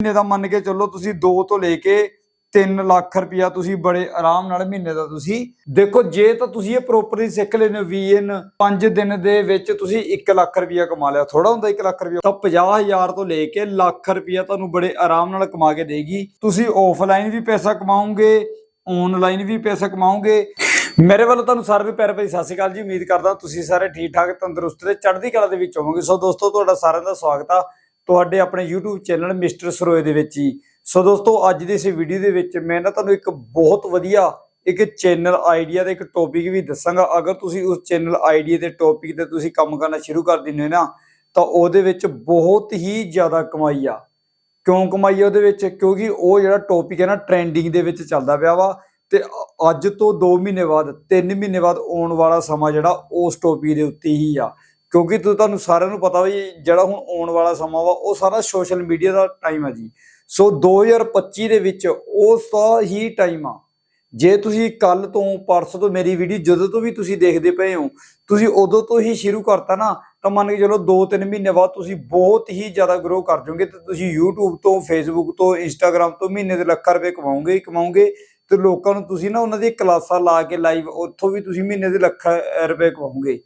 ਮਹੀਨੇ ਦਾ ਮੰਨ ਕੇ ਚੱਲੋ ਤੁਸੀਂ 2 ਤੋਂ ਲੈ ਕੇ 3 ਲੱਖ ਰੁਪਇਆ ਤੁਸੀਂ ਬੜੇ ਆਰਾਮ ਨਾਲ ਮਹੀਨੇ ਦਾ ਤੁਸੀਂ ਦੇਖੋ, ਜੇ ਤਾਂ ਤੁਸੀਂ ਇਹ ਪ੍ਰੋਪਰਲੀ ਸਿੱਖ ਲੈਨੇ ਵੀਐਨ 5 ਦਿਨ ਦੇ ਵਿੱਚ ਤੁਸੀਂ 1 ਲੱਖ ਰੁਪਇਆ ਕਮਾ ਲਿਆ ਥੋੜਾ ਹੁੰਦਾ 1 ਲੱਖ ਰੁਪਇਆ, ਤਾਂ 50000 ਤੋਂ ਲੈ ਕੇ ਲੱਖ ਰੁਪਇਆ ਤੁਹਾਨੂੰ ਬੜੇ ਆਰਾਮ ਨਾਲ ਕਮਾ ਕੇ ਦੇਗੀ। ਤੁਸੀਂ ਆਫਲਾਈਨ ਵੀ ਪੈਸਾ ਕਮਾਓਗੇ ਆਨਲਾਈਨ ਵੀ ਪੈਸਾ ਕਮਾਓਗੇ। ਮੇਰੇ ਵੱਲੋਂ ਤੁਹਾਨੂੰ ਸਾਰਿਆਂ ਨੂੰ ਪਿਆਰ ਭਰੀ ਸਤਿ ਸ਼੍ਰੀ ਅਕਾਲ ਜੀ, ਉਮੀਦ ਕਰਦਾ ਤੁਸੀਂ ਸਾਰੇ ਠੀਕ ਠਾਕ ਤੰਦਰੁਸਤ ਤੇ ਚੜ੍ਹਦੀ ਕਲਾ ਦੇ ਵਿੱਚ ਹੋਵੋਗੇ। ਸੋ ਦੋਸਤੋ, ਤੁਹਾਡਾ ਸਾਰਿਆਂ ਦਾ ਸਵਾਗਤ ਆ। ਤੁਹਾਡੇ ਆਪਣੇ YouTube ਚੈਨਲ ਮਿਸਟਰ ਸਰੋਏ ਦੇ ਵਿੱਚ ਹੀ। ਸੋ ਦੋਸਤੋ, ਅੱਜ ਦੀ ਇਸ ਵੀਡੀਓ ਦੇ ਵਿੱਚ ਮੈਂ ਨਾ ਤੁਹਾਨੂੰ ਇੱਕ ਬਹੁਤ ਵਧੀਆ ਇੱਕ ਚੈਨਲ ਆਈਡੀਆ ਤੇ ਇੱਕ ਟੌਪਿਕ ਵੀ ਦੱਸਾਂਗਾ। ਅਗਰ ਤੁਸੀਂ ਉਸ ਚੈਨਲ ਆਈਡੀਆ ਦੇ ਟੌਪਿਕ ਤੇ ਤੁਸੀਂ ਕੰਮ ਕਰਨਾ ਸ਼ੁਰੂ ਕਰ ਦਿੰਦੇ ਹੋ ਨਾ, ਤਾਂ ਉਹਦੇ ਵਿੱਚ ਬਹੁਤ ਹੀ ਜ਼ਿਆਦਾ ਕਮਾਈ ਆ। ਕਿਉਂ ਕਮਾਈ ਆ ਉਹਦੇ ਵਿੱਚ? ਕਿਉਂਕਿ ਉਹ ਜਿਹੜਾ ਟੌਪਿਕ ਹੈ ਨਾ ਟ੍ਰੈਂਡਿੰਗ ਦੇ ਵਿੱਚ ਚੱਲਦਾ ਪਿਆ ਵਾ। ਤੇ ਅੱਜ ਤੋਂ 2 ਮਹੀਨੇ ਬਾਅਦ 3 ਮਹੀਨੇ ਬਾਅਦ ਆਉਣ ਵਾਲਾ ਸਮਾਂ ਜਿਹੜਾ, ਉਸ ਟੌਪਿਕ ਦੇ ਉੱਤੇ ਹੀ ਆ। ਕਿਉਂਕਿ ਤੁਹਾਨੂੰ ਸਾਰਿਆਂ ਨੂੰ ਪਤਾ ਵੀ ਜਿਹੜਾ ਹੁਣ ਆਉਣ ਵਾਲਾ ਸਮਾਂ ਵਾ, ਉਹ ਸਾਰਾ ਸੋਸ਼ਲ ਮੀਡੀਆ ਦਾ ਟਾਈਮ ਆ ਜੀ। ਸੋ 2025 ਦੇ ਵਿੱਚ ਉਸ ਦਾ ਹੀ ਟਾਈਮ ਆ। ਜੇ ਤੁਸੀਂ ਕੱਲ ਤੋਂ ਪਰਸੋਂ ਤੋਂ ਮੇਰੀ ਵੀਡੀਓ ਜਦੋਂ ਤੋਂ ਵੀ ਤੁਸੀਂ ਦੇਖਦੇ ਪਏ ਹੋ, ਤੁਸੀਂ ਉਦੋਂ ਤੋਂ ਹੀ ਸ਼ੁਰੂ ਕਰਤਾ ਨਾ, ਤਾਂ ਮੰਨ ਕੇ ਚਲੋ 2-3 ਮਹੀਨੇ ਬਾਅਦ ਤੁਸੀਂ ਬਹੁਤ ਹੀ ਜ਼ਿਆਦਾ ਗਰੋ ਕਰ ਜਾਓਗੇ ਤੇ ਤੁਸੀਂ YouTube ਤੋਂ, Facebook ਤੋਂ, Instagram ਤੋਂ ਮਹੀਨੇ ਦੇ ਲੱਖਾਂ ਰੁਪਏ ਕਮਾਉਂਗੇ ਹੀ ਕਮਾਉਂਗੇ ਤੇ ਲੋਕਾਂ ਨੂੰ ਤੁਸੀਂ ਨਾ ਉਹਨਾਂ ਦੀ ਕਲਾਸਾਂ ਲਾ ਕੇ ਲਾਈਵ ਉੱਥੋਂ ਵੀ ਤੁਸੀਂ ਮਹੀਨੇ ਦੇ ਲੱਖਾਂ ਰੁਪਏ ਕਮਾਉਂਗੇ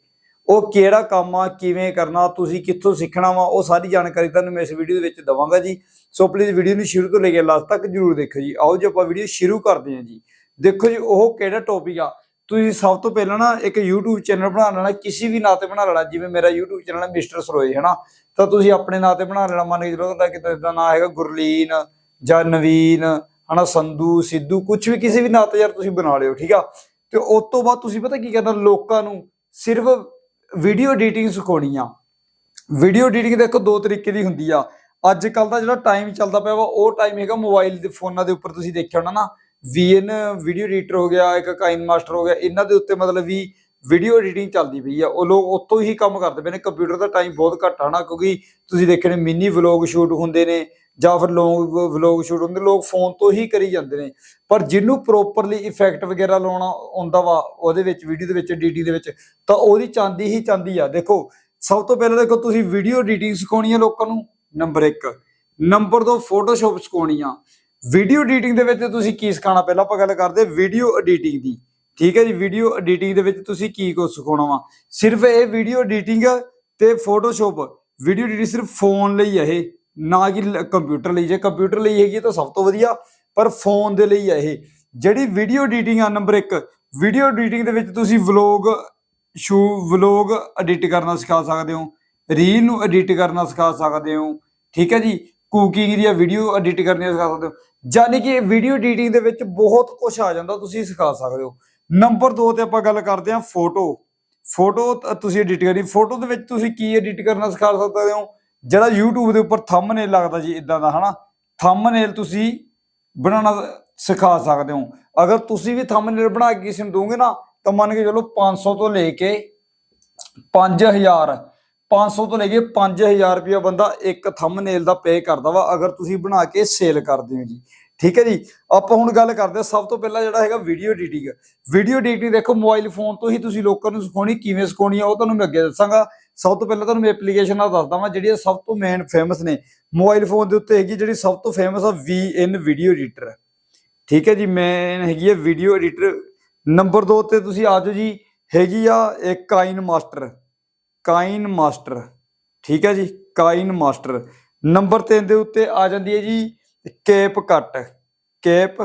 ਉਹ ਕਿਹੜਾ ਕੰਮ ਆ, ਕਿਵੇਂ ਕਰਨਾ, ਤੁਸੀਂ ਕਿੱਥੋਂ ਸਿੱਖਣਾ ਵਾ, ਉਹ ਸਾਰੀ ਜਾਣਕਾਰੀ ਤੁਹਾਨੂੰ ਮੈਂ ਇਸ ਵੀਡੀਓ ਦੇ ਵਿੱਚ ਦਵਾਂਗਾ ਜੀ। ਸੋ ਪਲੀਜ਼ ਵੀਡੀਓ ਨੂੰ ਸ਼ੁਰੂ ਤੋਂ ਲੈ ਕੇ ਲਾਸਟ ਤੱਕ ਜਰੂਰ ਦੇਖੋ ਜੀ। ਆਓ ਜੀ ਆਪਾਂ ਵੀਡੀਓ ਸ਼ੁਰੂ ਕਰਦੇ ਹਾਂ ਜੀ। ਦੇਖੋ ਜੀ, ਉਹ ਕਿਹੜਾ ਟੌਪਿਕ ਆ? ਤੁਸੀਂ ਸਭ ਤੋਂ ਪਹਿਲਾਂ ਨਾ ਇੱਕ YouTube ਚੈਨਲ ਬਣਾ ਲੈਣਾ ਕਿਸੇ ਵੀ ਨਾਂ ਤੇ ਬਣਾ ਲੈਣਾ, ਜਿਵੇਂ ਮੇਰਾ YouTube ਚੈਨਲ ਹੈ ਮਿਸਟਰ ਸਰੋਏ ਹੈਨਾ? ਤਾਂ ਤੁਸੀਂ ਆਪਣੇ ਨਾਂ ਤੇ ਬਣਾ ਲੈਣਾ, ਮੰਨ ਕੇ ਚਲੋ ਤੁਹਾਡਾ ਕਿਤੇ ਦਾ ਨਾਂ ਹੈਗਾ ਗੁਰਲੀਨ ਜਾਂ ਨਵੀਨ, ਹਨਾ? ਸੰਧੂ, ਸਿੱਧੂ ਕੁਝ ਵੀ ਕਿਸੇ ਵੀ ਨਾਂ ਤੇ ਯਾਰ ਤੁਸੀਂ ਬਣਾ ਲਿਓ, ਠੀਕ ਆ? ਤੇ ਉਸ ਤੋਂ ਬਾਅਦ ਤੁਸੀਂ ਪਤਾ ਕੀ ਕਰਨਾ, ਲੋਕਾਂ ਨੂੰ ਸਿਰਫ ਵੀਡੀਓ ਐਡੀਟਿੰਗ ਸਿਖਾਉਣੀ ਆ। ਵੀਡੀਓ ਐਡੀਟਿੰਗ ਦੇਖੋ ਦੋ ਤਰੀਕੇ ਦੀ ਹੁੰਦੀ ਆ। ਅੱਜ ਕੱਲ ਦਾ ਜਿਹੜਾ ਟਾਈਮ ਚੱਲਦਾ ਪਿਆ ਵਾ, ਉਹ ਟਾਈਮ ਹੈਗਾ ਮੋਬਾਈਲ ਦੇ ਫੋਨਾਂ ਦੇ ਉੱਪਰ ਤੁਸੀਂ ਦੇਖਿਆ ਹੋਣਾ ਨਾ। VN ਵੀਡੀਓ ਐਡੀਟਰ ਹੋ ਗਿਆ, ਇੱਕ ਕਾਈਨ ਮਾਸਟਰ ਹੋ ਗਿਆ, ਇਹਨਾਂ ਦੇ ਉੱਤੇ ਮਤਲਬ ਵੀ ਵੀਡੀਓ ਐਡੀਟਿੰਗ ਚੱਲਦੀ ਪਈ ਆ। ਉਹ ਲੋਕ ਉੱਤੋਂ ਹੀ ਕੰਮ ਕਰਦੇ ਪਏ ਨੇ। ਕੰਪਿਊਟਰ ਦਾ ਟਾਈਮ ਬਹੁਤ ਘੱਟ ਆ ਨਾ, ਕਿਉਂਕਿ ਤੁਸੀਂ ਦੇਖਿਆ ਨੇ ਮਿਨੀ ਵਲੌਗ ਸ਼ੂਟ ਹੁੰਦੇ ਨੇ। ਜਾਂ ਫਿਰ ਲੌਂਗ ਵਲੌਗ ਸ਼ੂਟ ਹੁੰਦੇ, ਲੋਕ ਫੋਨ ਤੋਂ ਹੀ ਕਰੀ ਜਾਂਦੇ ਨੇ। ਪਰ ਜਿਹਨੂੰ ਪ੍ਰੋਪਰਲੀ ਇਫੈਕਟ ਵਗੈਰਾ ਲਾਉਣਾ ਆਉਂਦਾ ਵਾ, ਉਹਦੇ ਵਿੱਚ ਵੀਡੀਓ ਦੇ ਵਿੱਚ ਡੀਟੀ ਦੇ ਵਿੱਚ, ਤਾਂ ਉਹਦੀ ਚਾਂਦੀ ਹੀ ਚਾਂਦੀ ਆ। ਦੇਖੋ, ਸਭ ਤੋਂ ਪਹਿਲਾਂ ਦੇਖੋ, ਤੁਸੀਂ ਵੀਡੀਓ ਐਡੀਟਿੰਗ ਸਿਖਾਉਣੀ ਆ ਲੋਕਾਂ ਨੂੰ? ਨੰਬਰ 1 ਨੰਬਰ 2 ਫੋਟੋਸ਼ਾਪ ਸਿਖਾਉਣੀ ਆ। ਵੀਡੀਓ ਐਡੀਟਿੰਗ ਦੇ ਵਿੱਚ ਤੁਸੀਂ ਕੀ ਸਿਖਾਉਣਾ? ਪਹਿਲਾਂ ਆਪਾਂ ਗੱਲ ਕਰਦੇ ਵੀਡੀਓ ਐਡੀਟਿੰਗ ਦੀ। ਠੀਕ ਹੈ ਜੀ ਵੀਡੀਓ ਐਡੀਟਿੰਗ ਦੇ ਵਿੱਚ ਤੁਸੀਂ ਕੀ ਕੁਝ ਸਿਖਾਉਣਾ ਵਾ? ਸਿਰਫ ਇਹ ਵੀਡੀਓ ਐਡੀਟਿੰਗ ਤੇ ਫੋਟੋਸ਼ਾਪ ਵੀਡੀਓ ਐਡੀਟਿੰਗ ਸਿਰਫ ਫੋਨ ਲਈ ਹੈ ਇਹ। ਨਾ ਕਿ ਕੰਪਿਊਟਰ ਲਈ, ਜੇ ਕੰਪਿਊਟਰ ਲਈ ਹੈਗੀ ਹੈ ਤਾਂ ਸਭ ਤੋਂ ਵਧੀਆ, ਪਰ ਫੋਨ ਦੇ ਲਈ ਹੈ ਇਹ। ਜਿਹੜੀ ਵੀਡੀਓ ਐਡੀਟਿੰਗ ਆ ਨੰਬਰ 1 ਵੀਡੀਓ ਐਡੀਟਿੰਗ ਦੇ ਵਿੱਚ ਤੁਸੀਂ ਵਲੌਗ ਸ਼ੂ ਵਲੌਗ ਐਡਿਟ ਕਰਨਾ ਸਿਖਾ ਸਕਦੇ ਹੋ ਰੀਲ ਨੂੰ ਐਡਿਟ ਕਰਨਾ ਸਿਖਾ ਸਕਦੇ ਹੋ, ਠੀਕ ਹੈ ਜੀ? ਕੁਕਿੰਗ ਦੀਆਂ ਵੀਡੀਓ ਐਡਿਟ ਕਰਨੀਆਂ ਸਿਖਾ ਸਕਦੇ ਹੋ। ਯਾਨੀ ਕਿ ਵੀਡੀਓ ਐਡੀਟਿੰਗ ਦੇ ਵਿੱਚ ਬਹੁਤ ਕੁਝ ਆ ਜਾਂਦਾ, ਤੁਸੀਂ ਸਿਖਾ ਸਕਦੇ ਹੋ। ਨੰਬਰ 2 ਤੇ ਆਪਾਂ ਗੱਲ ਕਰਦੇ ਹਾਂ ਫੋਟੋ ਫੋਟੋ ਤੁਸੀਂ ਐਡਿਟ ਕਰਨੀ ਫੋਟੋ ਦੇ ਵਿੱਚ ਤੁਸੀਂ ਕੀ ਐਡਿਟ ਕਰਨਾ ਸਿਖਾ ਸਕਦੇ ਹੋ? ਜਿਹੜਾ YouTube ਦੇ ਉੱਪਰ ਥੰਬਨੇਲ ਲੱਗਦਾ ਜੀ ਇਦਾਂ ਦਾ, ਹਨਾ? ਥੰਬਨੇਲ ਤੁਸੀਂ ਬਣਾਉਣਾ ਸਿਖਾ ਸਕਦੇ ਹੋ। ਅਗਰ ਤੁਸੀਂ ਵੀ ਥੰਬਨੇਲ ਬਣਾ ਕੇ ਕਿਸੇ ਨੂੰ ਦੋਗੇ ਨਾ, ਤਾਂ ਮੰਨ ਕੇ ਚਲੋ 500 ਤੋਂ ਲੈ ਕੇ 5000 500 ਤੋਂ ਲੈ ਕੇ 5000 ਰੁਪਇਆ ਬੰਦਾ ਇੱਕ ਥੰਬਨੇਲ ਦਾ ਪੇ ਕਰਦਾ ਵਾ, ਅਗਰ ਤੁਸੀਂ ਬਣਾ ਕੇ ਸੇਲ ਕਰਦੇ ਹੋ ਜੀ। ਠੀਕ ਹੈ ਜੀ? ਆਪਾਂ ਹੁਣ ਗੱਲ ਕਰਦੇ ਹਾਂ, ਸਭ ਤੋਂ ਪਹਿਲਾਂ ਜਿਹੜਾ ਹੈਗਾ ਵੀਡੀਓ ਐਡੀਟਿੰਗ ਵੀਡੀਓ ਐਡੀਟਿੰਗ ਦੇਖੋ ਮੋਬਾਈਲ ਫੋਨ ਤੋਂ ਹੀ ਤੁਸੀਂ ਲੋਕਾਂ ਨੂੰ ਸਿਖਾਉਣੀ, ਕਿਵੇਂ ਸਿਖਾਉਣੀ ਆ, ਉਹ ਤੁਹਾਨੂੰ ਮੈਂ ਅੱਗੇ ਦੱਸਾਂਗਾ। ਸਭ ਤੋਂ ਪਹਿਲਾਂ ਤੁਹਾਨੂੰ ਮੈਂ ਐਪਲੀਕੇਸ਼ਨ ਨਾਲ ਦੱਸਦਾ ਵਾਂ, ਜਿਹੜੀਆਂ ਸਭ ਤੋਂ ਮੇਨ ਫੇਮਸ ਨੇ। ਮੋਬਾਈਲ ਫੋਨ ਦੇ ਉੱਤੇ ਹੈਗੀ ਜਿਹੜੀ ਸਭ ਤੋਂ ਫੇਮਸ ਆ VN ਵੀਡੀਓ ਐਡੀਟਰ ਠੀਕ ਹੈ ਜੀ ਮੇਨ ਹੈਗੀ ਹੈ ਵੀਡੀਓ ਐਡੀਟਰ ਨੰਬਰ 2 ਤੇ ਤੁਸੀਂ ਆ ਜਾਓ ਜੀ, ਹੈਗੀ ਆ ਇੱਕ ਕਾਈਨ ਮਾਸਟਰ ਕਾਈਨ ਮਾਸਟਰ ਠੀਕ ਹੈ ਜੀ ਕਾਈਨ ਮਾਸਟਰ ਨੰਬਰ 3 ਦੇ ਉੱਤੇ ਆ ਜਾਂਦੀ ਹੈ ਜੀ ਕੇਪ ਕੱਟ ਕੇਪ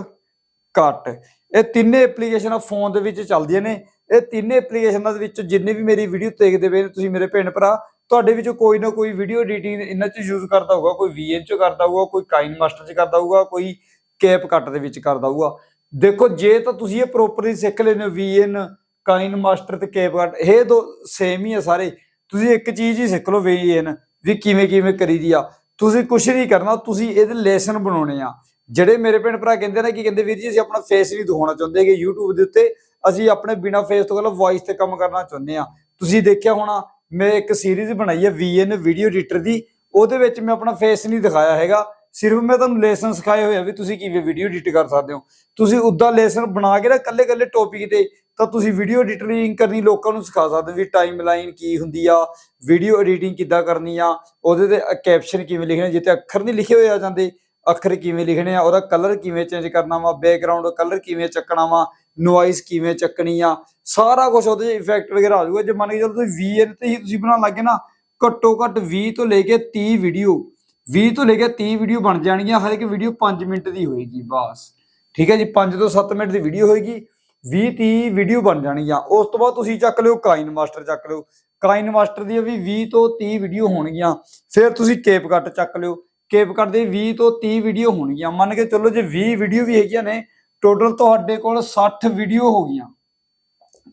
ਕੱਟ ਇਹ ਤਿੰਨੇ ਐਪਲੀਕੇਸ਼ਨਾਂ ਫੋਨ ਦੇ ਵਿੱਚ ਚੱਲਦੀਆਂ ਨੇ। ਇਹ ਤਿੰਨੇ ਐਪਲੀਕੇਸ਼ਨਾਂ ਦੇ ਵਿੱਚ ਜਿੰਨੇ ਵੀ ਮੇਰੀ ਵੀਡੀਓ ਦੇਖਦੇ ਪਏ ਨੇ ਤੁਸੀਂ ਮੇਰੇ ਭੈਣ ਭਰਾ, ਤੁਹਾਡੇ ਵਿੱਚੋਂ ਕੋਈ ਨਾ ਕੋਈ ਵੀਡੀਓ ਐਡੀਟਿੰਗ ਇਹਨਾਂ 'ਚ ਯੂਜ਼ ਕਰਦਾ ਹੋਊਗਾ, ਕੋਈ VN 'ਚ ਕਰਦਾ ਹੋਊਗਾ, ਕੋਈ ਕਾਈਨ ਮਾਸਟਰ 'ਚ ਕਰਦਾ ਹੋਊਗਾ, ਕੋਈ ਕੈਪ ਕੱਟ ਦੇ ਵਿੱਚ ਕਰਦਾ ਹੋਊਗਾ। ਦੇਖੋ, ਜੇ ਤਾਂ ਤੁਸੀਂ ਇਹ ਪ੍ਰੋਪਰਲੀ ਸਿੱਖ ਲੈਨੇ ਹੋ, VN ਕਾਈਨ ਮਾਸਟਰ ਤੇ ਕੈਪ ਕੱਟ ਇਹ ਦੋ ਸੇਮ ਹੀ ਆ ਸਾਰੇ। ਤੁਸੀਂ ਇੱਕ ਚੀਜ਼ ਹੀ ਸਿੱਖ ਲਓ VN, ਵੀ ਕਿਵੇਂ ਕਿਵੇਂ ਕਰੀਦੀ ਆ। ਤੁਸੀਂ ਕੁਝ ਨਹੀਂ ਕਰਨਾ, ਤੁਸੀਂ ਇਹਦੇ ਲੈਸਨ ਬਣਾਉਣੇ ਆ। ਜਿਹੜੇ ਮੇਰੇ ਭੈਣ ਭਰਾ ਕਹਿੰਦੇ ਨੇ, ਕਿ ਕਹਿੰਦੇ, ਵੀਰ ਜੀ, ਅਸੀਂ ਆਪਣਾ ਫੇਸ ਨਹੀਂ ਦਿਖਾਉਣਾ ਚਾਹੁੰਦੇ ਕਿ YouTube ਦੇ ਉੱਤੇ। ਅਸੀਂ ਆਪਣੇ ਬਿਨਾ ਫੇਸ ਤੋਂ ਗੱਲ ਵੌਇਸ ਤੇ ਕੰਮ ਕਰਨਾ ਚਾਹੁੰਦੇ ਆ ਤੁਸੀਂ ਦੇਖਿਆ ਹੋਣਾ, ਮੈਂ ਇੱਕ ਸੀਰੀਜ਼ ਬਣਾਈ ਹੈ VN ਵੀਡੀਓ ਐਡੀਟਰ ਦੀ। ਉਹਦੇ ਵਿੱਚ ਮੈਂ ਆਪਣਾ ਫੇਸ ਨਹੀਂ ਦਿਖਾਇਆ ਹੈਗਾ। ਸਿਰਫ ਮੈਂ ਤੁਹਾਨੂੰ ਲੈਸਨ ਸਿਖਾਏ ਹੋਏ ਆ ਵੀ ਤੁਸੀਂ ਕਿਵੇਂ ਵੀਡੀਓ ਐਡਿਟ ਕਰ ਸਕਦੇ ਹੋ। ਤੁਸੀਂ ਉਦਾਂ ਲੈਸਨ ਬਣਾ ਕੇ ਨਾ ਕੱਲੇ ਕੱਲੇ ਟੌਪਿਕ ਤੇ ਤਾਂ ਤੁਸੀਂ ਵੀਡੀਓ ਐਡੀਟਿੰਗ ਕਰਨੀ ਲੋਕਾਂ ਨੂੰ ਸਿਖਾ ਸਕਦੇ ਹੋ ਵੀ ਟਾਈਮ ਲਾਈਨ ਕੀ ਹੁੰਦੀ ਆ ਵੀਡੀਓ ਐਡੀਟਿੰਗ ਕਿੱਦਾਂ ਕਰਨੀ ਆ, ਉਹਦੇ ਤੇ ਕੈਪਸ਼ਨ ਕਿਵੇਂ ਲਿਖਣੇ ਜਿੱਤੇ ਅੱਖਰ ਨਹੀਂ ਲਿਖੇ ਹੋਏ ਆ ਜਾਂਦੇ, ਅੱਖਰ ਕਿਵੇਂ ਲਿਖਣੇ ਆ, ਉਹਦਾ ਕਲਰ ਕਿਵੇਂ ਚੇਂਜ ਕਰਨਾ ਵਾ ਬੈਕਗ੍ਰਾਉਂਡ ਕਲਰ ਕਿਵੇਂ ਚੱਕਣਾ ਵਾ ਨੋਇਸ ਕਿਵੇਂ ਚੱਕਣੀ ਆ, ਸਾਰਾ ਕੁਝ ਉਹਦੇ ਇਫੈਕਟ ਵਗੈਰਾ ਆ ਜਾਊਗਾ। ਜੇ ਮੰਨ ਕੇ ਚਲੋ ਤੁਸੀਂ VN ਤੇ ਹੀ ਤੁਸੀਂ ਬਣਾਉਣ ਲੱਗੇ ਨਾ, ਘੱਟੋ ਘੱਟ 20 ਤੋਂ ਲੈ ਕੇ 30 ਵੀਡੀਓ 20 ਤੋਂ ਲੈ ਕੇ 30 ਵੀਡੀਓ ਬਣ ਜਾਣਗੀਆਂ ਹਰ ਇੱਕ ਵੀਡੀਓ 5 ਮਿੰਟ ਦੀ ਹੋਏਗੀ ਬਸ। ਠੀਕ ਹੈ ਜੀ 5 ਤੋਂ 7 ਮਿੰਟ ਦੀ ਵੀਡੀਓ ਹੋਏਗੀ 20 30 ਵੀਡੀਓ ਬਣ ਜਾਣਗੀਆਂ। ਉਸ ਤੋਂ ਬਾਅਦ ਤੁਸੀਂ ਚੱਕ ਲਿਓ ਕਾਈਨ ਮਾਸਟਰ ਚੱਕ ਲਿਓ। ਕਾਈਨ ਮਾਸਟਰ ਦੀ ਵੀ 20 ਤੋਂ 30 ਵੀਡੀਓ ਹੋਣਗੀਆਂ। ਫਿਰ ਤੁਸੀਂ ਕੇਪ ਕੱਟ ਚੱਕ ਲਿਓ। ਕੇਪ ਕੱਟ ਦੀ 20 ਤੋਂ 30 ਵੀਡੀਓ ਹੋਣਗੀਆਂ। ਮੰਨ ਕੇ ਚੱਲੋ ਜੇ 20 ਵੀਡੀਓ ਵੀ ਹੈਗੀਆਂ ਨੇ ਟੋਟਲ ਤੁਹਾਡੇ ਕੋਲ 60 ਵੀਡੀਓ ਹੋ ਗਈਆਂ।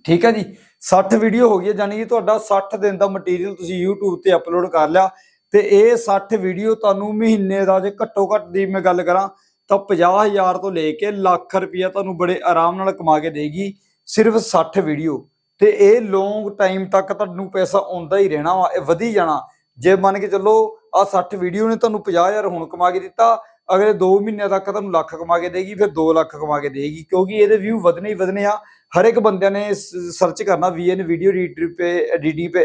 ਠੀਕ ਹੈ ਜੀ? 60 ਵੀਡੀਓ ਹੋ ਗਈ ਯਾਨੀ ਕਿ ਤੁਹਾਡਾ 60 ਦਿਨ ਦਾ ਮਟੀਰੀਅਲ ਤੁਸੀਂ YouTube ਤੇ ਅਪਲੋਡ ਕਰ ਲਿਆ। ਤੇ ਇਹ 60 ਵੀਡੀਓ ਤੁਹਾਨੂੰ ਮਹੀਨੇ ਦਾ ਜੇ ਘੱਟੋ ਘੱਟ ਦੀ ਮੈਂ ਗੱਲ ਕਰਾਂ, ਤਾਂ 50000 ਤੋਂ ਲੈ ਕੇ ਲੱਖ ਰੁਪਇਆ ਤੁਹਾਨੂੰ ਬੜੇ ਆਰਾਮ ਨਾਲ ਕਮਾ ਕੇ ਦੇਗੀ, ਸਿਰਫ 60 ਵੀਡੀਓ ਤੇ ਇਹ ਲੌਂਗ ਟਾਈਮ ਤੱਕ ਤੁਹਾਨੂੰ ਪੈਸਾ ਆਉਂਦਾ ਹੀ ਰਹਿਣਾ ਵਾ, ਇਹ ਵਧੀ ਜਾਣਾ। ਜੇ ਮੰਨ ਕੇ ਚੱਲੋ ਆ 60 ਵੀਡੀਓ ਨੇ ਤੁਹਾਨੂੰ 50000 ਹੁਣ ਕਮਾ ਕੇ ਦਿੱਤਾ ਅਗਲੇ 2 ਮਹੀਨਿਆਂ ਤੱਕ ਤੁਹਾਨੂੰ ਲੱਖ ਕਮਾ ਕੇ ਦੇਗੀ, ਫਿਰ 2 ਲੱਖ ਕਮਾ ਕੇ ਦੇਗੀ, ਕਿਉਂਕਿ ਇਹਦੇ ਵਿਊ ਵਧਨੇ ਹੀ ਵਧਨੇ ਆ। ਹਰ ਇੱਕ ਬੰਦੇ ਨੇ ਸਰਚ ਕਰਨਾ ਵੀ ਵੀਐਨ ਵੀਡੀਓ ਐਡੀਟਰ ਪੇ ਐਡੀਟੀ ਪੇ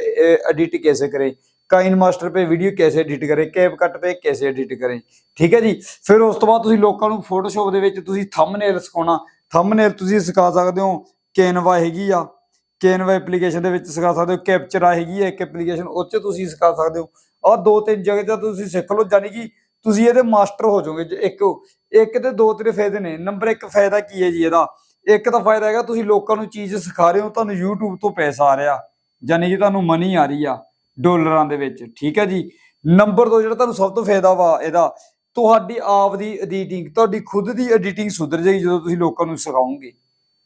ਐਡਿਟ ਕੈਸੇ ਕਰੇ? ਕਾਈਨ ਮਾਸਟਰ ਪੇ ਵੀਡੀਓ ਕੈਸੇ ਐਡਿਟ ਕਰੇ? ਕੈਪ ਕੱਟ ਪੇ ਕੈਸੇ ਐਡਿਟ ਕਰੇ? ਠੀਕ ਹੈ ਜੀ? ਫਿਰ ਉਸ ਤੋਂ ਬਾਅਦ ਤੁਸੀਂ ਲੋਕਾਂ ਨੂੰ ਫੋਟੋਸ਼ਾਪ ਦੇ ਵਿੱਚ ਤੁਸੀਂ ਥੰਬਨੇਲ ਸਿਖਾਉਣਾ। ਥੰਬਨੇਲ ਤੁਸੀਂ ਸਿਖਾ ਸਕਦੇ ਹੋ, ਕੈਨਵਾ ਹੈਗੀ ਆ। ਕੈਨਵਾ ਐਪਲੀਕੇਸ਼ਨ ਦੇ ਵਿੱਚ ਸਿਖਾ ਸਕਦੇ ਹੋ, ਕੈਪਚਰ ਆ ਹੈਗੀ ਆ ਇੱਕ ਐਪਲੀਕੇਸ਼ਨ ਉਹ 'ਚ ਤੁਸੀਂ ਸਿਖਾ ਸਕਦੇ ਹੋ। ਆ ਦੋ ਤਿੰਨ ਜਗ੍ਹਾ ਤੇ ਤੁਸੀਂ ਸਿੱਖ ਲਓ ਯਾਨੀ ਕਿ ਤੁਸੀਂ ਇਹਦੇ ਮਾਸਟਰ ਹੋ ਜਾਓਗੇ ਇੱਕ ਇੱਕ ਤੇ ਦੋ ਤੇਰੇ ਫਾਇਦੇ ਨੇ। ਨੰਬਰ 1 ਫਾਇਦਾ ਕੀ ਹੈ ਜੀ ਇਹਦਾ? ਇੱਕ ਤਾਂ ਫਾਇਦਾ ਹੈਗਾ ਤੁਸੀਂ ਲੋਕਾਂ ਨੂੰ ਚੀਜ਼ ਸਿਖਾ ਰਹੇ ਹੋ, ਤੁਹਾਨੂੰ YouTube ਤੋਂ ਪੈਸਾ ਆ ਰਿਹਾ। ਯਾਨੀ ਕਿ ਤੁਹਾਨੂੰ ਮਨੀ ਆ ਰਹੀ ਆ ਡਾਲਰਾਂ ਦੇ ਵਿੱਚ, ਠੀਕ ਹੈ ਜੀ? ਨੰਬਰ 2 ਜਿਹੜਾ ਤੁਹਾਨੂੰ ਸਭ ਤੋਂ ਫਾਇਦਾ ਵਾ ਇਹਦਾ, ਤੁਹਾਡੀ ਆਪ ਦੀ ਐਡੀਟਿੰਗ ਤੁਹਾਡੀ ਖੁਦ ਦੀ ਐਡੀਟਿੰਗ ਸੁਧਰ ਜਾਏਗੀ ਜਦੋਂ ਤੁਸੀਂ ਲੋਕਾਂ ਨੂੰ ਸਿਖਾਓਗੇ।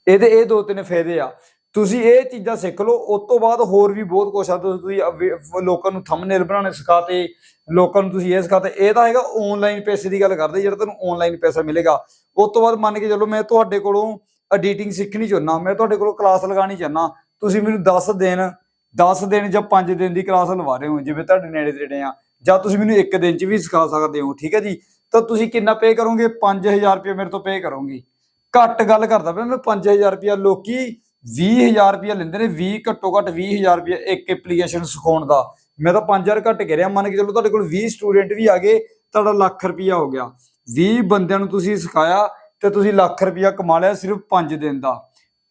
ਇਹਦੇ ਇਹ ਦੋ ਤਿੰਨ ਫਾਇਦੇ ਆ। ਤੁਸੀਂ ਇਹ ਚੀਜ਼ਾਂ ਸਿੱਖ ਲਓ, ਉਸ ਤੋਂ ਬਾਅਦ ਹੋਰ ਵੀ ਬਹੁਤ ਕੁਝ ਆ, ਤੁਸੀਂ ਅਵੇ- ਲੋਕਾਂ ਨੂੰ ਥੰਬਨੇਲ ਬਣਾਉਣੇ ਸਿਖਾਤੇ, ਲੋਕਾਂ ਨੂੰ ਤੁਸੀਂ ਇਹ ਸਿਖਾਤੇ। ਇਹ ਤਾਂ ਹੈਗਾ ਆਨਲਾਈਨ ਪੈਸੇ ਦੀ ਗੱਲ ਕਰਦੇ, ਜਿਹੜਾ ਤੁਹਾਨੂੰ ਆਨਲਾਈਨ ਪੈਸਾ ਮਿਲੇਗਾ। ਉਸ ਤੋਂ ਬਾਅਦ ਮੰਨ ਕੇ ਚੱਲੋ, ਮੈਂ ਤੁਹਾਡੇ ਕੋਲੋਂ ਐਡੀਟਿੰਗ ਸਿੱਖਣੀ ਚਾਹੁੰਦਾ, ਮੈਂ ਤੁਹਾਡੇ ਕੋਲੋਂ ਕਲਾਸ ਲਗਾਣੀ ਚਾਹੁੰਦਾ। ਤੁਸੀਂ ਮੈਨੂੰ 10 ਦਿਨ 10 ਦਿਨ ਜਾਂ 5 ਦਿਨ ਦੀ ਕਲਾਸ ਲਵਾ ਰਹੇ ਹੋ, ਜਿਵੇਂ ਤੁਹਾਡੇ ਨੇੜੇ ਤੇੜੇ ਆ। ਜਾਂ ਤੁਸੀਂ ਮੈਨੂੰ ਇੱਕ ਦਿਨ 'ਚ ਵੀ ਸਿਖਾ ਸਕਦੇ ਹੋ, ਠੀਕ ਹੈ ਜੀ? ਤਾਂ ਤੁਸੀਂ ਕਿੰਨਾ ਪੇ ਕਰੋਗੇ? 5000 ਰੁਪਏ ਮੇਰੇ ਤੋਂ ਪੇ ਕਰੋਗੇ। ਘੱਟ ਗੱਲ ਕਰਦਾ ਪਿਆ ਮੈਂ 5000 ਰੁਪਏ ਲੋਕੀ 20000 ਰੁਪਏ ਲੈਂਦੇ ਨੇ 20 ਘੱਟੋ ਘੱਟ 20000 ਰੁਪਏ ਇੱਕ ਐਪਲੀਕੇਸ਼ਨ ਸਿਖਾਉਣ ਦਾ। ਮੈਂ ਤਾਂ 5000 ਘੱਟ ਕਹਿ ਰਿਹਾ, ਮੰਨ ਕੇ ਚਲੋ ਤੁਹਾਡੇ ਕੋਲ 20 ਸਟੂਡੈਂਟ ਵੀ ਆ ਗਏ, ਤੁਹਾਡਾ ਲੱਖ ਰੁਪਿਆ ਹੋ ਗਿਆ। 20 ਬੰਦਿਆਂ ਨੂੰ ਤੁਸੀਂ ਸਿਖਾਇਆ ਤੇ ਤੁਸੀਂ ਲੱਖ ਰੁਪਿਆ ਕਮਾ ਲਿਆ ਸਿਰਫ 5 ਦਿਨ ਦਾ।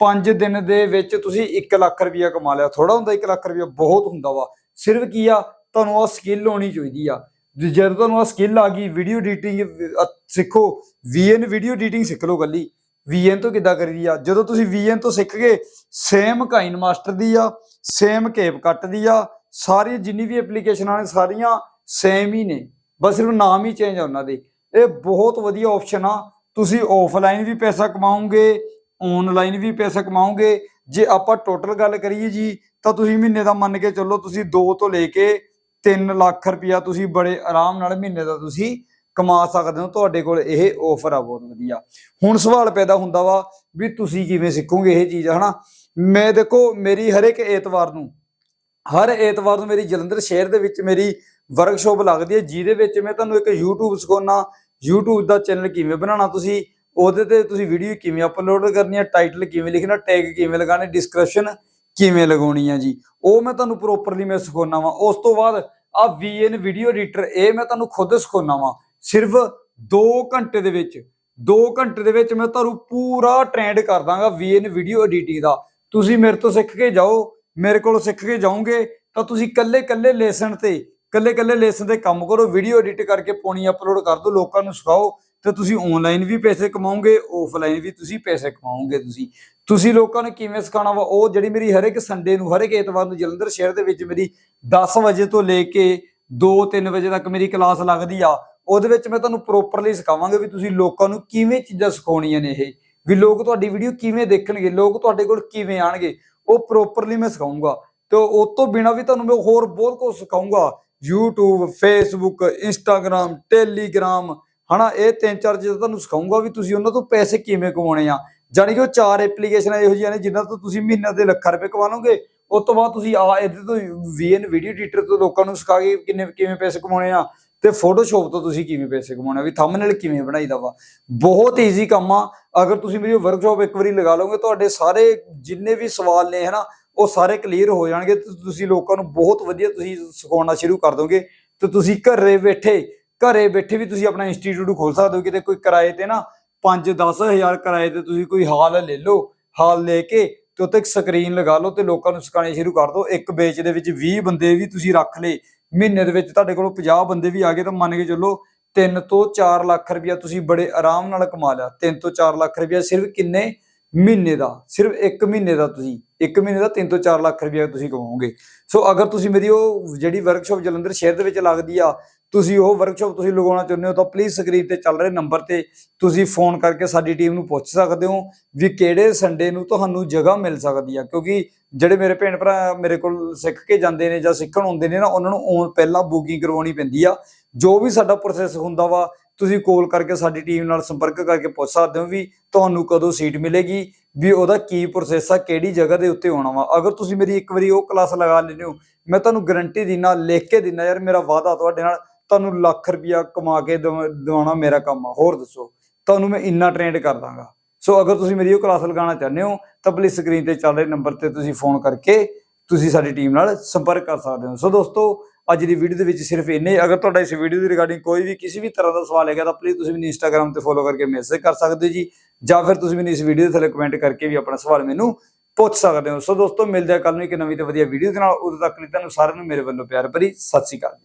5 ਦਿਨ ਦੇ ਵਿੱਚ ਤੁਸੀਂ 1 ਲੱਖ ਰੁਪਿਆ ਕਮਾ ਲਿਆ। ਥੋੜਾ ਹੁੰਦਾ 1 ਲੱਖ ਰੁਪਿਆ ਬਹੁਤ ਹੁੰਦਾ ਵਾ। ਸਿਰਫ ਕੀ ਆ? ਤੁਹਾਨੂੰ ਉਹ ਸਕਿੱਲ ਹੋਣੀ ਚਾਹੀਦੀ ਆ। ਜਦੋਂ ਤੁਹਾਨੂੰ ਆ ਸਕਿੱਲ ਆ ਗਈ ਵੀਡੀਓ ਐਡੀਟਿੰਗ ਸਿੱਖੋ। VN ਵੀਡੀਓ ਐਡੀਟਿੰਗ ਸਿੱਖ ਲਓ ਗੱਲੀ। VN ਤੋਂ ਕਿੱਦਾਂ ਕਰੀਦੀ ਆ? ਜਦੋਂ ਤੁਸੀਂ VN ਤੋਂ ਸਿੱਖ ਗਏ ਸੇਮ ਕਾਈਨ ਮਾਸਟਰ ਦੀ ਆ ਸੇਮ ਕੇਪ ਕੱਟ ਦੀ ਆ ਸਾਰੀ ਜਿੰਨੀ ਵੀ ਐਪਲੀਕੇਸ਼ਨਾਂ ਨੇ ਸਾਰੀਆਂ ਸੇਮ ਹੀ ਨੇ। ਬਸ ਸਿਰਫ ਨਾਮ ਹੀ ਚੇਂਜ ਆ ਉਹਨਾਂ ਦੇ। ਇਹ ਬਹੁਤ ਵਧੀਆ ਆਪਸ਼ਨ ਆ। ਤੁਸੀਂ ਆਫਲਾਈਨ ਵੀ ਪੈਸਾ ਕਮਾਓਗੇ ਆਨਲਾਈਨ ਵੀ ਪੈਸਾ ਕਮਾਓਗੇ। ਜੇ ਆਪਾਂ ਟੋਟਲ ਗੱਲ ਕਰੀਏ ਜੀ, ਤਾਂ ਤੁਸੀਂ ਮਹੀਨੇ ਦਾ ਮੰਨ ਕੇ ਚੱਲੋ ਤੁਸੀਂ 2 ਤੋਂ ਲੈ ਕੇ 3 ਲੱਖ ਰੁਪਇਆ ਤੁਸੀਂ ਬੜੇ ਆਰਾਮ ਨਾਲ ਮਹੀਨੇ ਦਾ ਤੁਸੀਂ ਕਮਾ ਸਕਦੇ ਹੋ, ਤੁਹਾਡੇ ਕੋਲ ਇਹ ਆਫਰ ਆ ਬਹੁਤ ਵਧੀਆ। ਹੁਣ ਸਵਾਲ ਪੈਦਾ ਹੁੰਦਾ ਵਾ ਵੀ ਤੁਸੀਂ ਕਿਵੇਂ ਸਿੱਖੋਗੇ ਇਹ ਚੀਜ਼, ਹਨਾ? ਮੈਂ ਦੇਖੋ, ਮੇਰੀ ਹਰ ਇੱਕ ਐਤਵਾਰ ਨੂੰ, ਹਰ ਐਤਵਾਰ ਨੂੰ ਮੇਰੀ ਜਲੰਧਰ ਸ਼ਹਿਰ ਦੇ ਵਿੱਚ ਮੇਰੀ ਵਰਕਸ਼ਾਪ ਲੱਗਦੀ ਹੈ, ਜਿਹਦੇ ਵਿੱਚ ਮੈਂ ਤੁਹਾਨੂੰ ਇੱਕ YouTube ਸਿਖਾਉਣਾ YouTube ਦਾ ਚੈਨਲ ਕਿਵੇਂ ਬਣਾਉਣਾ ਤੁਸੀਂ, ਉਹਦੇ ਤੇ ਤੁਸੀਂ ਵੀਡੀਓ ਕਿਵੇਂ ਅਪਲੋਡ ਕਰਨੀ ਹੈ ਟਾਈਟਲ ਕਿਵੇਂ ਲਿਖਣਾ ਟੈਗ ਕਿਵੇਂ ਲਗਾਣੇ ਡਿਸਕ੍ਰਿਪਸ਼ਨ ਕਿਵੇਂ ਲਗਾਉਣੀ ਆ ਜੀ, ਉਹ ਮੈਂ ਤੁਹਾਨੂੰ ਪ੍ਰੋਪਰਲੀ ਮੈਂ ਸਿਖਾਉਣਾ ਵਾ। ਉਸ ਤੋਂ ਬਾਅਦ ਆ VN ਵੀਡੀਓ ਐਡੀਟਰ ਇਹ ਮੈਂ ਤੁਹਾਨੂੰ ਖੁਦ ਸਿਖਾਉਣਾ ਵਾਂ। ਸਿਰਫ 2 ਘੰਟੇ ਦੇ ਵਿੱਚ 2 ਘੰਟੇ ਦੇ ਵਿੱਚ ਮੈਂ ਤੁਹਾਨੂੰ ਪੂਰਾ ਟ੍ਰੈਂਡ ਕਰ ਦਾਂਗਾ VN ਵੀਡੀਓ ਐਡੀਟਿੰਗ ਦਾ। ਤੁਸੀਂ ਮੇਰੇ ਤੋਂ ਸਿੱਖ ਕੇ ਜਾਓ, ਮੇਰੇ ਕੋਲੋਂ ਸਿੱਖ ਕੇ ਜਾਓਗੇ, ਤਾਂ ਤੁਸੀਂ ਕੱਲੇ ਕੱਲੇ ਲੈਸਨ ਤੇ ਕੱਲੇ ਕੱਲੇ ਲੈਸਨ ਤੇ ਕੰਮ ਕਰੋ ਵੀਡੀਓ ਐਡਿਟ ਕਰਕੇ ਪੋਣੀ ਅਪਲੋਡ ਕਰ ਦਿਓ, ਲੋਕਾਂ ਨੂੰ ਸਿਖਾਓ, ਤੇ ਤੁਸੀਂ ਆਨਲਾਈਨ ਵੀ ਪੈਸੇ ਕਮਾਓਗੇ ਆਫਲਾਈਨ ਵੀ ਤੁਸੀਂ ਪੈਸੇ ਕਮਾਓਗੇ ਤੁਸੀਂ। ਤੁਸੀਂ ਲੋਕਾਂ ਨੂੰ ਕਿਵੇਂ ਸਿਖਾਉਣਾ ਵਾ, ਉਹ ਜਿਹੜੀ ਮੇਰੀ ਹਰ ਇੱਕ ਸੰਡੇ ਨੂੰ ਹਰ ਇੱਕ ਐਤਵਾਰ ਨੂੰ ਜਲੰਧਰ ਸ਼ਹਿਰ ਦੇ ਵਿੱਚ ਮੇਰੀ 10 ਵਜੇ ਤੋਂ ਲੈ ਕੇ 2-3 ਵਜੇ ਤੱਕ ਮੇਰੀ ਕਲਾਸ ਲੱਗਦੀ ਆ ਉਹਦੇ ਵਿੱਚ ਮੈਂ ਤੁਹਾਨੂੰ ਪ੍ਰੋਪਰਲੀ ਸਿਖਾਵਾਂਗਾ ਵੀ ਤੁਸੀਂ ਲੋਕਾਂ ਨੂੰ ਕਿਵੇਂ ਚੀਜ਼ਾਂ ਸਿਖਾਉਣੀਆਂ ਨੇ ਇਹ, ਵੀ ਲੋਕ ਤੁਹਾਡੀ ਵੀਡੀਓ ਕਿਵੇਂ ਦੇਖਣਗੇ, ਲੋਕ ਤੁਹਾਡੇ ਕੋਲ ਕਿਵੇਂ ਆਣਗੇ, ਉਹ ਪ੍ਰੋਪਰਲੀ ਮੈਂ ਸਿਖਾਉਂਗਾ। ਤੇ ਉਸ ਤੋਂ ਬਿਨਾ ਵੀ ਤੁਹਾਨੂੰ ਮੈਂ ਹੋਰ ਬਹੁਤ ਕੁਝ ਸਿਖਾਉਂਗਾ। YouTube, Facebook, Instagram, Telegram, ਹਨਾ, ਇਹ ਤਿੰਨ ਚਾਰ ਚੀਜ਼ਾਂ ਤੁਹਾਨੂੰ ਸਿਖਾਉਂਗਾ ਵੀ ਤੁਸੀਂ ਉਹਨਾਂ ਤੋਂ ਪੈਸੇ ਕਿਵੇਂ ਕਮਾਉਣੇ ਆ। ਜਾਨੀ ਕਿ ਉਹ ਚਾਰ ਐਪਲੀਕੇਸ਼ਨਾਂ ਇਹੋ ਜਿਹੀਆਂ ਨੇ ਜਿਨ੍ਹਾਂ ਤੋਂ ਤੁਸੀਂ ਮਹੀਨੇ ਦੇ ਲੱਖਾਂ ਰੁਪਏ ਕਮਾ ਲਓਗੇ, ਉਸ ਤੋਂ ਬਾਅਦ ਤੁਸੀਂ ਆ ਇਹਦੇ ਤੋਂ VN ਵੀਡੀਓ ਐਡੀਟਰ ਤੋਂ ਲੋਕਾਂ ਨੂੰ ਸਿਖਾ ਕੇ ਕਿੰਨੇ ਕਿਵੇਂ ਪੈਸੇ ਕਮਾਉਣੇ ਆ। ਤੇ ਫੋਟੋਸ਼ਾਪ ਤੋਂ ਤੁਸੀਂ ਕਿਵੇਂ ਪੈਸੇ ਕਮਾਉਣੇ ਆ ਵੀ ਥੰਬਨੇਲ ਕਿਵੇਂ ਬਣਾਈਦਾ ਵਾ? ਬਹੁਤ ਈਜ਼ੀ ਕੰਮ ਆ। ਅਗਰ ਤੁਸੀਂ ਮੇਰੀ ਵਰਕਸ਼ਾਪ ਇੱਕ ਵਾਰੀ ਲਗਾ ਲਓਗੇ, ਤੁਹਾਡੇ ਸਾਰੇ ਜਿੰਨੇ ਵੀ ਸਵਾਲ ਨੇ, ਹਨਾ, ਉਹ ਸਾਰੇ ਕਲੀਅਰ ਹੋ ਜਾਣਗੇ ਤੇ ਤੁਸੀਂ ਲੋਕਾਂ ਨੂੰ ਬਹੁਤ ਵਧੀਆ ਤੁਸੀਂ ਸਿਖਾਉਣਾ ਸ਼ੁਰੂ ਕਰ ਦੋਗੇ। ਤੇ ਤੁਸੀਂ ਘਰੇ ਬੈਠੇ ਘਰੇ ਬੈਠੇ ਵੀ ਤੁਸੀਂ ਆਪਣਾ ਇੰਸਟੀਚਿਊਟ ਖੋਲ ਸਕਦੇ ਹੋ। ਕਿਤੇ ਕੋਈ ਕਿਰਾਏ ਤੇ ਨਾ 5-10 ਹਜ਼ਾਰ ਕਿਰਾਏ ਤੇ ਤੁਸੀਂ ਕੋਈ ਹਾਲ ਲੈ ਲਓ, ਹਾਲ ਲੈ ਕੇ ਤੇ ਉੱਤੇ ਇੱਕ ਸਕਰੀਨ ਲਗਾ ਲਓ ਤੇ ਲੋਕਾਂ ਨੂੰ ਸਿਖਾਉਣੇ ਸ਼ੁਰੂ ਕਰ ਦਿਓ। ਇੱਕ ਬੇਚ ਦੇ ਵਿੱਚ 20 ਬੰਦੇ ਵੀ ਤੁਸੀਂ ਰੱਖ ਲਏ। ਮਹੀਨੇ ਦੇ ਵਿੱਚ ਤੁਹਾਡੇ ਕੋਲ 50 ਬੰਦੇ ਵੀ ਆ ਗਏ ਤਾਂ ਮੰਨ ਕੇ ਚੱਲੋ 3 ਤੋਂ 4 ਲੱਖ ਰੁਪਇਆ ਤੁਸੀਂ ਬੜੇ ਆਰਾਮ ਨਾਲ ਕਮਾ ਲਿਆ। 3 ਤੋਂ 4 ਲੱਖ ਰੁਪਇਆ ਸਿਰਫ ਕਿੰਨੇ ਮਹੀਨੇ ਦਾ, ਸਿਰਫ 1 ਮਹੀਨੇ ਦਾ ਤੁਸੀਂ 1 ਮਹੀਨੇ ਦਾ 3 ਤੋਂ 4 ਲੱਖ ਰੁਪਇਆ ਤੁਸੀਂ ਕਮਾਓਗੇ। ਸੋ ਅਗਰ ਤੁਸੀਂ ਮੇਰੀ ਉਹ ਜਿਹੜੀ ਵਰਕਸ਼ਾਪ ਜਲੰਧਰ ਸ਼ਹਿਰ ਦੇ ਵਿੱਚ ਲੱਗਦੀ ਆ, ਤੁਸੀਂ ਉਹ ਵਰਕਸ਼ਾਪ ਤੁਸੀਂ ਲਗਾਉਣਾ ਚਾਹੁੰਦੇ ਹੋ, ਤਾਂ ਪਲੀਜ਼ ਸਕਰੀਨ ਤੇ ਚੱਲ ਰਹੇ ਨੰਬਰ ਤੇ ਤੁਸੀਂ ਫੋਨ ਕਰਕੇ ਸਾਡੀ ਟੀਮ ਨੂੰ ਪੁੱਛ ਸਕਦੇ ਹੋ ਵੀ ਕਿਹੜੇ ਸੰਡੇ ਨੂੰ ਤੁਹਾਨੂੰ ਜਗ੍ਹਾ ਮਿਲ ਸਕਦੀ ਆ। ਕਿਉਂਕਿ ਜਿਹੜੇ ਮੇਰੇ ਭੈਣ ਭਰਾ ਮੇਰੇ ਕੋਲ ਸਿੱਖ ਕੇ ਜਾਂਦੇ ਨੇ ਜਾਂ ਸਿੱਖਣ ਆਉਂਦੇ ਨੇ ਨਾ, ਉਹਨਾਂ ਨੂੰ ਪਹਿਲਾਂ ਬੁਕਿੰਗ ਕਰਵਾਉਣੀ ਪੈਂਦੀ ਆ। ਜੋ ਵੀ ਸਾਡਾ ਪ੍ਰੋਸੈਸ ਹੁੰਦਾ ਵਾ ਤੁਸੀਂ ਕਾਲ ਕਰਕੇ ਸਾਡੀ ਟੀਮ ਨਾਲ ਸੰਪਰਕ ਕਰਕੇ ਪੁੱਛ ਸਕਦੇ ਹੋ ਵੀ ਤੁਹਾਨੂੰ ਕਦੋਂ ਸੀਟ ਮਿਲੇਗੀ, ਵੀ ਉਹਦਾ ਕੀ ਪ੍ਰੋਸੈਸ ਆ, ਕਿਹੜੀ ਜਗ੍ਹਾ ਦੇ ਉੱਤੇ ਆਉਣਾ ਵਾ। ਅਗਰ ਤੁਸੀਂ ਮੇਰੀ ਇੱਕ ਵਾਰੀ ਉਹ ਕਲਾਸ ਲਗਾ ਲੈਂਦੇ ਹੋ, ਮੈਂ ਤੁਹਾਨੂੰ ਗਰੰਟੀ ਦਿਨਾ ਲਿਖ ਕੇ ਦਿਨਾ ਯਾਰ ਮੇਰਾ ਵਾਅਦਾ ਤੁਹਾਡੇ ਨਾਲ, ਤੁਹਾਨੂੰ ਲੱਖ ਰੁਪਇਆ ਕਮਾ ਕੇ ਦਵਾ- ਦਿਵਾਉਣਾ ਮੇਰਾ ਕੰਮ ਆ। ਹੋਰ ਦੱਸੋ, ਤੁਹਾਨੂੰ ਮੈਂ ਇੰਨਾ ਟ੍ਰੇਨਡ ਕਰ ਦਾਂਗਾ। ਸੋ ਅਗਰ ਤੁਸੀਂ ਮੇਰੀ ਉਹ ਕਲਾਸ ਲਗਾਉਣਾ ਚਾਹੁੰਦੇ ਹੋ, ਤਾਂ ਪਲੀਜ਼ ਸਕਰੀਨ ਤੇ ਚੱਲ ਰਹੇ ਨੰਬਰ ਤੇ ਤੁਸੀਂ ਫੋਨ ਕਰਕੇ ਤੁਸੀਂ ਸਾਡੀ ਟੀਮ ਨਾਲ ਸੰਪਰਕ ਕਰ ਸਕਦੇ ਹੋ। ਸੋ ਦੋਸਤੋ ਅੱਜ ਦੀ ਵੀਡੀਓ ਦੇ ਵਿੱਚ ਸਿਰਫ ਇੰਨੇ ਅਗਰ ਤੁਹਾਡਾ ਇਸ ਵੀਡੀਓ ਦੀ ਰਿਗਾਰਡਿੰਗ ਕੋਈ ਵੀ ਕਿਸੇ ਵੀ ਤਰ੍ਹਾਂ ਦਾ ਸਵਾਲ ਹੈਗਾ ਤਾਂ ਪਲੀਜ਼ ਤੁਸੀਂ ਮੈਨੂੰ ਇੰਸਟਾਗ੍ਰam ਤੇ ਫੋਲੋ ਕਰਕੇ ਮੈਸੇਜ ਕਰ ਸਕਦੇ ਹੋ ਜੀ। ਜਾਂ ਫਿਰ ਤੁਸੀਂ ਮੈਨੂੰ ਇਸ ਵੀਡੀਓ ਦੇ ਥੱਲੇ ਕਮੈਂਟ ਕਰਕੇ ਵੀ ਆਪਣਾ ਸਵਾਲ ਮੈਨੂੰ ਪੁੱਛ ਸਕਦੇ ਹੋ। ਸੋ ਦੋਸਤੋ, ਮਿਲਦੇ ਆ ਕੱਲ ਨੂੰ ਇੱਕ ਨਵੀਂ ਤੇ ਵਧੀਆ ਵੀਡੀਓ ਦੇ ਨਾਲ। ਉਦੋਂ ਤੱਕ ਲਈ ਤੁਹਾਨੂੰ ਸਾਰਿਆਂ ਨੂੰ ਮੇਰੇ ਵੱਲੋਂ ਪਿਆਰ ਭਰੀ ਸਤਿ ਸ਼੍ਰੀ ਅਕਾਲ।